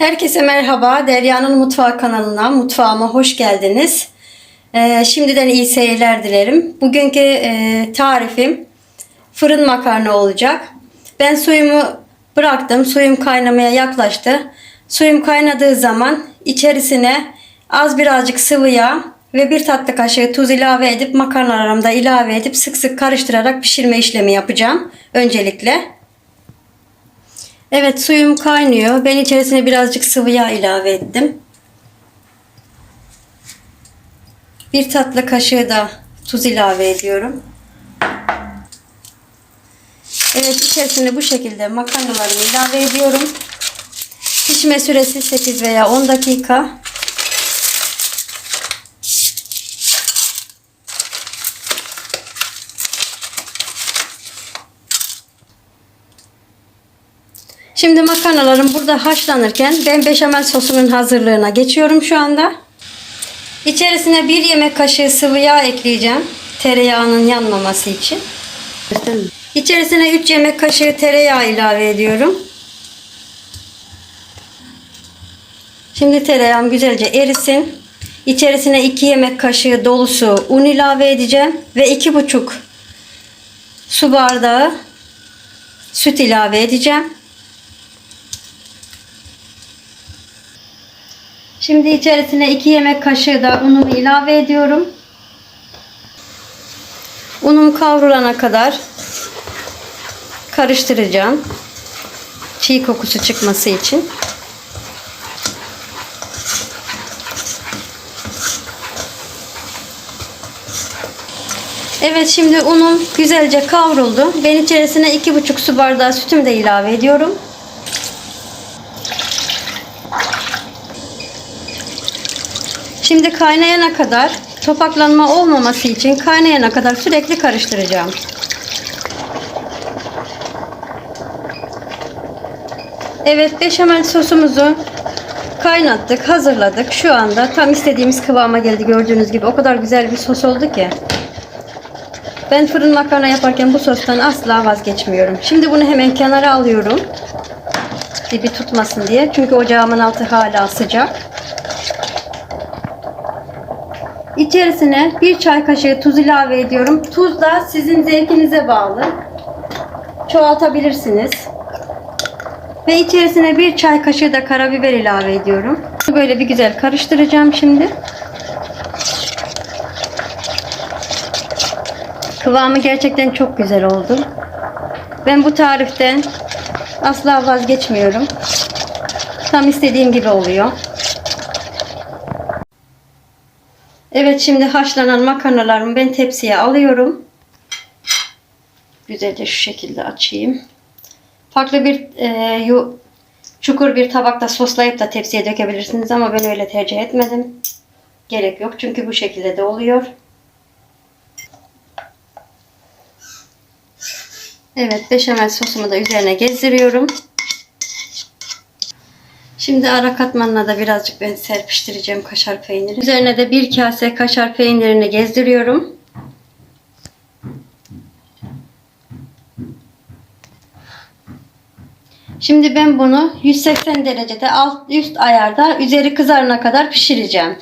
Herkese merhaba. Derya'nın Mutfağı kanalına, mutfağıma hoş geldiniz. Ee, şimdiden iyi seyirler dilerim. Bugünkü e, tarifim fırın makarna olacak. Ben suyumu bıraktım. Suyum kaynamaya yaklaştı. Suyum kaynadığı zaman içerisine az birazcık sıvı yağ ve bir tatlı kaşığı tuz ilave edip makarnalarımı da ilave edip sık sık karıştırarak pişirme işlemi yapacağım öncelikle. Evet suyum kaynıyor. Ben içerisine birazcık sıvı yağ ilave ettim. Bir tatlı kaşığı da tuz ilave ediyorum. Evet içerisine bu şekilde makarnalarımı ilave ediyorum. Pişme süresi 8 veya 10 dakika. Şimdi makarnalarım burada haşlanırken ben beşamel sosunun hazırlığına geçiyorum şu anda. İçerisine bir yemek kaşığı sıvı yağ ekleyeceğim. Tereyağının yanmaması için. İçerisine 3 yemek kaşığı tereyağı ilave ediyorum. Şimdi tereyağım güzelce erisin. İçerisine 2 yemek kaşığı dolusu un ilave edeceğim ve 2,5 su bardağı süt ilave edeceğim. Şimdi içerisine 2 yemek kaşığı da unumu ilave ediyorum. Unum kavrulana kadar karıştıracağım. Çiğ kokusu çıkması için. Evet şimdi unum güzelce kavruldu. Ben içerisine 2,5 su bardağı sütümü de ilave ediyorum. Şimdi kaynayana kadar topaklanma olmaması için kaynayana kadar sürekli karıştıracağım. Evet beşamel sosumuzu kaynattık, hazırladık. Şu anda tam istediğimiz kıvama geldi gördüğünüz gibi. O kadar güzel bir sos oldu ki. Ben fırın makarna yaparken bu sostan asla vazgeçmiyorum. Şimdi bunu hemen kenara alıyorum. Dibi tutmasın diye. Çünkü ocağımın altı hala sıcak. İçerisine bir çay kaşığı tuz ilave ediyorum. Tuz da sizin zevkinize bağlı. Çoğaltabilirsiniz. Ve içerisine bir çay kaşığı da karabiber ilave ediyorum. Böyle bir güzel karıştıracağım şimdi. Kıvamı gerçekten çok güzel oldu. Ben bu tariften asla vazgeçmiyorum. Tam istediğim gibi oluyor. Evet şimdi haşlanan makarnalarımı ben tepsiye alıyorum. Güzelce şu şekilde açayım. Farklı bir e, yu, çukur bir tabakta soslayıp da tepsiye dökebilirsiniz ama ben öyle tercih etmedim. Gerek yok çünkü bu şekilde de oluyor. Evet beşamel sosumu da üzerine gezdiriyorum. Şimdi ara katmanına da birazcık ben serpiştireceğim kaşar peyniri. Üzerine de bir kase kaşar peynirini gezdiriyorum. Şimdi ben bunu 180 derecede alt üst ayarda üzeri kızarana kadar pişireceğim.